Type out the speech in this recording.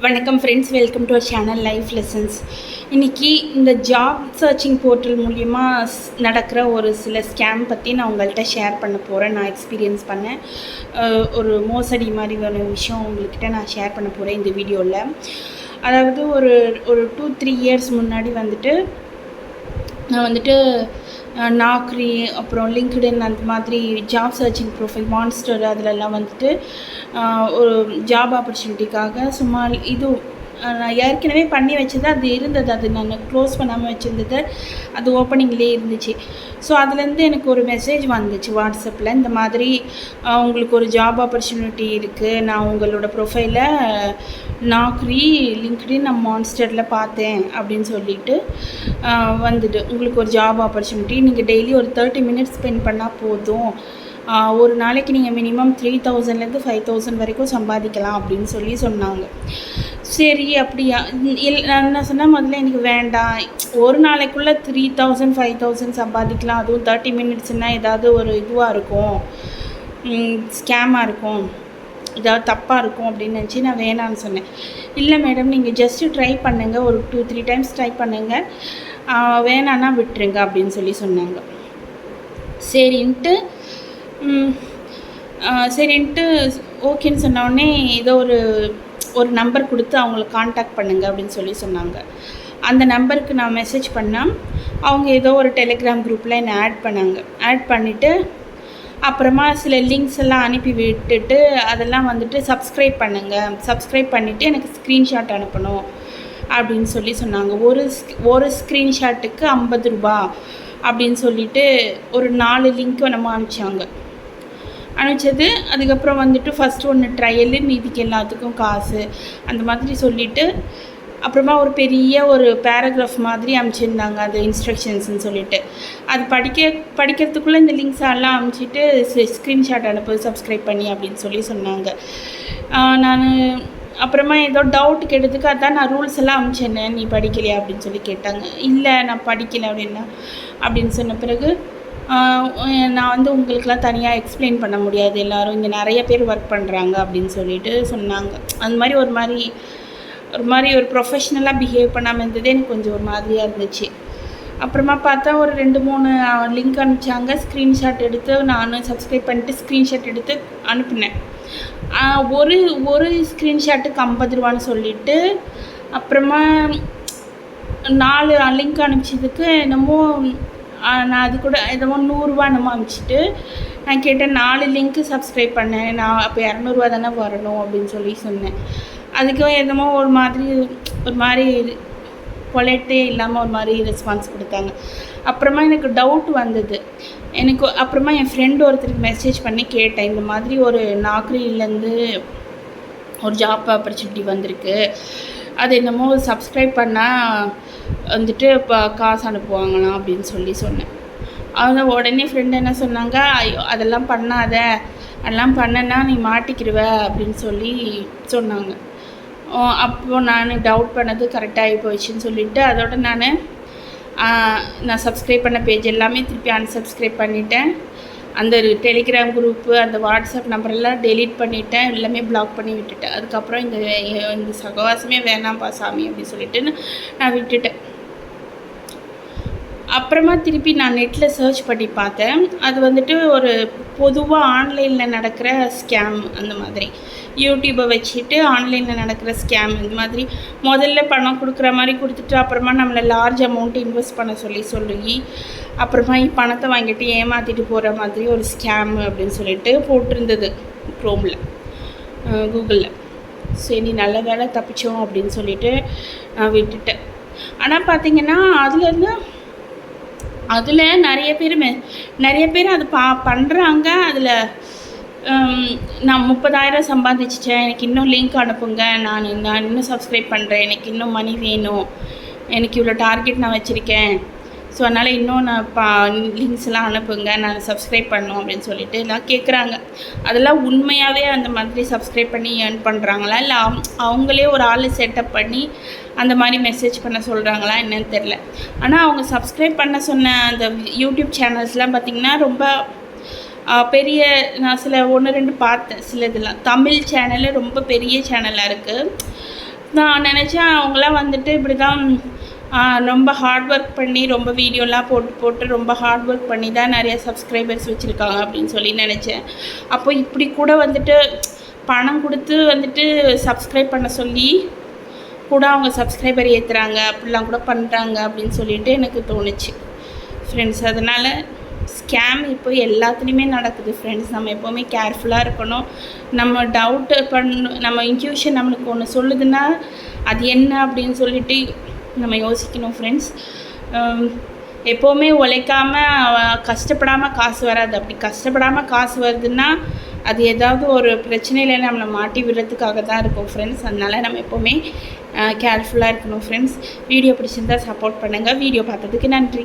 வணக்கம் friends welcome to our channel life lessons இன்றைக்கி இந்த ஜாப் சர்ச்சிங் போர்ட்டல் மூலிமா ஸ்- நடக்கிற ஒரு சில ஸ்கேம் பற்றி நான் உங்கள்கிட்ட ஷேர் பண்ண போகிறேன் நான் எக்ஸ்பீரியன்ஸ் பண்ணேன். ஒரு மோசடி மாதிரி ஒரு விஷயம் உங்கள்கிட்ட நான் ஷேர் பண்ண போகிறேன் இந்த வீடியோவில் அதாவது ஒரு ஒரு டூ த்ரீ இயர்ஸ் முன்னாடி வந்துட்டு நான் வந்துட்டு நாக்ரி அப்புறம் லிங்க்டின் அந்த மாதிரி ஜாப் சர்ச்சிங் ப்ரொஃபைல் மான்ஸ்டர் அதிலெல்லாம் வந்துட்டு ஒரு ஜாப் ஆப்பர்ச்சுனிட்டிக்காக சும்மா இது நான் ஏற்கனவே பண்ணி வச்சது அது இருந்தது. அது நான் க்ளோஸ் பண்ணாமல் வச்சுருந்தது. அது ஓப்பனிங்லேயே இருந்துச்சு. ஸோ அதுலேருந்து எனக்கு ஒரு மெசேஜ் வந்துச்சு வாட்ஸ்அப்பில் இந்த மாதிரி உங்களுக்கு ஒரு ஜாப் ஆப்பர்ச்சுனிட்டி இருக்குது நான் உங்களோட ப்ரொஃபைலை நாக்ரி லிங்க்டின் நான் மான்ஸ்டரில் பார்த்தேன் அப்படின்னு சொல்லிட்டு வந்துட்டு உங்களுக்கு ஒரு ஜாப் ஆப்பர்ச்சுனிட்டி நீங்கள் டெய்லி ஒரு தேர்ட்டி மினிட்ஸ் ஸ்பெண்ட் பண்ணால் போதும். ஒரு நாளைக்கு நீங்கள் மினிமம் த்ரீ தௌசண்ட்லேருந்து ஃபைவ் தௌசண்ட் வரைக்கும் சம்பாதிக்கலாம் அப்படின்னு சொல்லி சொன்னாங்க. சரி அப்படியா? இல் நான் என்ன சொன்னேன்? முதல்ல எனக்கு வேண்டாம். ஒரு நாளைக்குள்ளே த்ரீ தௌசண்ட் ஃபைவ் தௌசண்ட் சம்பாதிக்கலாம். அதுவும் தேர்ட்டி மினிட்ஸ்னால் ஏதாவது ஒரு இதுவாக இருக்கும். ஸ்கேமாக இருக்கும். ஏதாவது தப்பாக இருக்கும் அப்படின்னு நினச்சி நான் வேணான்னு சொன்னேன். இல்லை மேடம் நீங்கள் ஜஸ்ட்டு ட்ரை பண்ணுங்கள் ஒரு டூ த்ரீ டைம்ஸ் ட்ரை பண்ணுங்கள் வேணான்னா விட்டுருங்க அப்படின்னு சொல்லி சொன்னாங்க. சரின்ட்டு சரின்ட்டு ஓகேன்னு சொன்ன உடனே ஏதோ ஒரு ஒரு நம்பர் கொடுத்து அவங்கள காண்டாக்ட் பண்ணுங்க அப்படின்னு சொல்லி சொன்னாங்க. அந்த நம்பருக்கு நான் மெசேஜ் பண்ணால் அவங்க ஏதோ ஒரு டெலிகிராம் குரூப்பில் என்னை ஆட் பண்ணாங்க. ஆட் பண்ணிவிட்டு அப்புறமா சில லிங்க்ஸ் எல்லாம் அனுப்பி விட்டுட்டு அதெல்லாம் வந்துட்டு சப்ஸ்கிரைப் பண்ணுங்கள் சப்ஸ்கிரைப் பண்ணிவிட்டு எனக்கு ஸ்க்ரீன்ஷாட் அனுப்பணும் அப்படின்னு சொல்லி சொன்னாங்க. ஒரு ஒரு ஸ்க்ரீன்ஷாட்டுக்கு ஐம்பது ரூபா அப்படின்னு சொல்லிட்டு ஒரு நாலு லிங்க் நம்ம அனுப்பிச்சாங்க. அனுப்பிச்சது. அதுக்கப்புறம் வந்துட்டு ஃபஸ்ட்டு ஒன்று ட்ரையலு மீதிக்கு எல்லாத்துக்கும் காசு அந்த மாதிரி சொல்லிவிட்டு அப்புறமா ஒரு பெரிய ஒரு பேராகிராஃப் மாதிரி அனுப்பிச்சிருந்தாங்க அது இன்ஸ்ட்ரக்ஷன்ஸ்னு சொல்லிட்டு. அது படிக்க படிக்கிறதுக்குள்ளே இந்த லிங்க்ஸ் எல்லாம் அனுப்பிச்சிட்டு ஸ்க்ரீன்ஷாட் அனுப்பு சப்ஸ்கிரைப் பண்ணி அப்படின்னு சொல்லி சொன்னாங்க. நான் அப்புறமா ஏதோ டவுட் கேட்டதுக்கு அதான் நான் ரூல்ஸ் எல்லாம் அனுப்பிச்சேனே நீ படிக்கலையா அப்படின்னு சொல்லி கேட்டாங்க. இல்லை நான் படிக்கலை அப்படின்னா அப்படின்னு சொன்ன பிறகு நான் வந்து உங்களுக்கெல்லாம் தனியாக எக்ஸ்பிளைன் பண்ண முடியாது. எல்லோரும் இங்கே நிறைய பேர் ஒர்க் பண்ணுறாங்க அப்படின்னு சொல்லிட்டு சொன்னாங்க. அந்த மாதிரி ஒரு மாதிரி ஒரு மாதிரி ஒரு ப்ரொஃபஷ்னலாக பிஹேவ் பண்ணாமல் இருந்ததே எனக்கு கொஞ்சம் ஒரு மாதிரியாக இருந்துச்சு. அப்புறமா பார்த்தா ஒரு ரெண்டு மூணு லிங்க் அனுப்பிச்சாங்க. ஸ்க்ரீன்ஷாட் எடுத்து நானும் சப்ஸ்கிரைப் பண்ணிட்டு ஸ்க்ரீன்ஷாட் எடுத்து அனுப்பினேன். ஒரு ஒரு ஸ்க்ரீன்ஷாட்டுக்கு ஐம்பது ரூபான்னு சொல்லிட்டு அப்புறமா நாலு லிங்க் அனுப்பிச்சதுக்கு என்னமோ நான் அது கூட ஏதோ நூறுரூவா என்னமோ அனுப்பிச்சிட்டு நான் கேட்டேன் நாலு லிங்க்கு சப்ஸ்கிரைப் பண்ணேன். நான் அப்போ இரநூறுவா தானே வரணும் அப்படின்னு சொல்லி சொன்னேன். அதுக்கும் என்னமோ ஒரு மாதிரி ஒரு மாதிரி பொலைட்டே இல்லாமல் ஒரு மாதிரி ரெஸ்பான்ஸ் கொடுத்தாங்க. அப்புறமா எனக்கு டவுட் வந்தது. எனக்கு அப்புறமா என் ஃப்ரெண்டு ஒருத்தருக்கு மெசேஜ் பண்ணி கேட்டேன். இந்த மாதிரி ஒரு நாக்ரிலேருந்து ஒரு ஜாப் ஆப்பர்ச்சுனிட்டி வந்திருக்கு. அது என்னமோ சப்ஸ்கிரைப் பண்ணால் வந்துட்டு இப்போ காசு அனுப்புவாங்களாம் அப்படின்னு சொல்லி சொன்னேன். அவங்க உடனே ஃப்ரெண்டு என்ன சொன்னாங்க ஐயோ அதெல்லாம் பண்ணாத. அதெல்லாம் பண்ணனா நீ மாட்டிக்கிடுவ அப்படின்னு சொல்லி சொன்னாங்க. ஓ, நான் டவுட் பண்ணது கரெக்டாகி போயிடுச்சுன்னு சொல்லிட்டு அதோட நான் நான் சப்ஸ்கிரைப் பண்ண பேஜ் எல்லாமே திருப்பி அன்சப்ஸ்கிரைப் பண்ணிட்டேன். அந்த டெலிகிராம் குரூப்பு அந்த வாட்ஸ்அப் நம்பரெல்லாம் டெலீட் பண்ணிட்டேன். எல்லாமே பிளாக் பண்ணி விட்டுட்டேன். அதுக்கப்புறம் இந்த இந்த சகவாசமே வேணாம்ப்பா சாமி அப்படின்னு சொல்லிட்டு நான் விட்டுட்டேன். அப்புறமா திருப்பி நான் நெட்டில் சர்ச் பண்ணி பார்த்தேன். அது வந்துட்டு ஒரு பொதுவாக ஆன்லைனில் நடக்கிற ஸ்கேம் அந்த மாதிரி. யூடியூப்பை வச்சுட்டு ஆன்லைனில் நடக்கிற ஸ்கேம் இந்த மாதிரி. முதல்ல பணம் கொடுக்குற மாதிரி கொடுத்துட்டு அப்புறமா நம்மளை லார்ஜ் அமௌண்ட் இன்வெஸ்ட் பண்ண சொல்லி சொல்லி அப்புறமா பணத்தை வாங்கிட்டு ஏமாற்றிட்டு போகிற மாதிரி ஒரு ஸ்கேம் அப்படின்னு சொல்லிட்டு போட்டிருந்தது க்ரோமில் கூகுளில் சரி நல்ல வேலை தப்பிச்சோம் அப்படின்னு சொல்லிட்டு நான் விட்டுட்டேன். ஆனால் பார்த்தீங்கன்னா அதுலேருந்து அதில் நிறைய பேர் மெ நிறைய பேர் அது பா பண்ணுறாங்க அதில் நான் முப்பதாயிரம் சம்பாதிச்சிட்டேன். எனக்கு இன்னும் லிங்க் அனுப்புங்க. நான் நான் இன்னும் சப்ஸ்கிரைப் பண்ணுறேன் எனக்கு இன்னும் மணி வேணும். எனக்கு இவ்வளோ டார்கெட் நான் வச்சுருக்கேன். ஸோ அதனால் இன்னும் நான் பா லிங்க்ஸ்லாம் அனுப்புங்க. நாங்கள் சப்ஸ்கிரைப் பண்ணோம் அப்படின்னு சொல்லிட்டு எல்லாம் கேட்குறாங்க அதெல்லாம் உண்மையாகவே அந்த மாதிரி சப்ஸ்கிரைப் பண்ணி ஏர்ன் பண்ணுறாங்களா இல்லை அவங்களே ஒரு ஆள் செட்டப் பண்ணி அந்த மாதிரி மெசேஜ் பண்ண சொல்கிறாங்களா என்னன்னு தெரில ஆனால் அவங்க சப்ஸ்கிரைப் பண்ண சொன்ன அந்த யூடியூப் சேனல்ஸ்லாம் பார்த்திங்கன்னா ரொம்ப பெரிய நான் சில ஒன்று ரெண்டு பார்த்தேன். சில இதெல்லாம். தமிழ் சேனலு ரொம்ப பெரிய சேனலாக இருக்குது நான் நினச்சேன் அவங்களாம் வந்துட்டு இப்படி தான் ரொம்ப ஹார்ட் ஒர்க் பண்ணி ரொம்ப வீடியோலாம் போட்டு போட்டு ரொம்ப ஹார்ட் ஒர்க் பண்ணி தான் நிறைய சப்ஸ்கிரைபர்ஸ் வச்சுருக்காங்க அப்படின்னு சொல்லி நினச்சேன். அப்போ இப்படி கூட வந்துட்டு பணம் கொடுத்து வந்துட்டு சப்ஸ்கிரைப் பண்ண சொல்லி கூட அவங்க சப்ஸ்கிரைபர் ஏற்றுறாங்க அப்படிலாம் கூட பண்ணுறாங்க அப்படின்னு சொல்லிட்டு எனக்கு தோணுச்சு. ஃப்ரெண்ட்ஸ் அதனால் ஸ்கேம் இப்போ எல்லாத்துலேயுமே நடக்குது ஃப்ரெண்ட்ஸ் நம்ம எப்போவுமே கேர்ஃபுல்லாக இருக்கணும். நம்ம டவுட்டு பண்ண நம்ம இன்ட்யூஷன் நம்மளுக்கு ஒன்று சொல்லுதுன்னா அது என்ன அப்படின்னு சொல்லிட்டு நம்ம யோசிக்கணும் ஃப்ரெண்ட்ஸ் எப்போவுமே உழைக்காமல் கஷ்டப்படாமல் காசு வராது. அப்படி கஷ்டப்படாமல் காசு வருதுன்னா அது ஏதாவது ஒரு பிரச்சனையில் நம்மளை மாட்டி விடுறதுக்காக தான் இருக்கும் ஃப்ரெண்ட்ஸ் அதனால் நம்ம எப்போவுமே கேர்ஃபுல்லாக இருக்கணும் ஃப்ரெண்ட்ஸ் வீடியோ பிடிச்சிருந்தா சப்போர்ட் பண்ணுங்கள் வீடியோ பார்த்ததுக்கு நன்றி.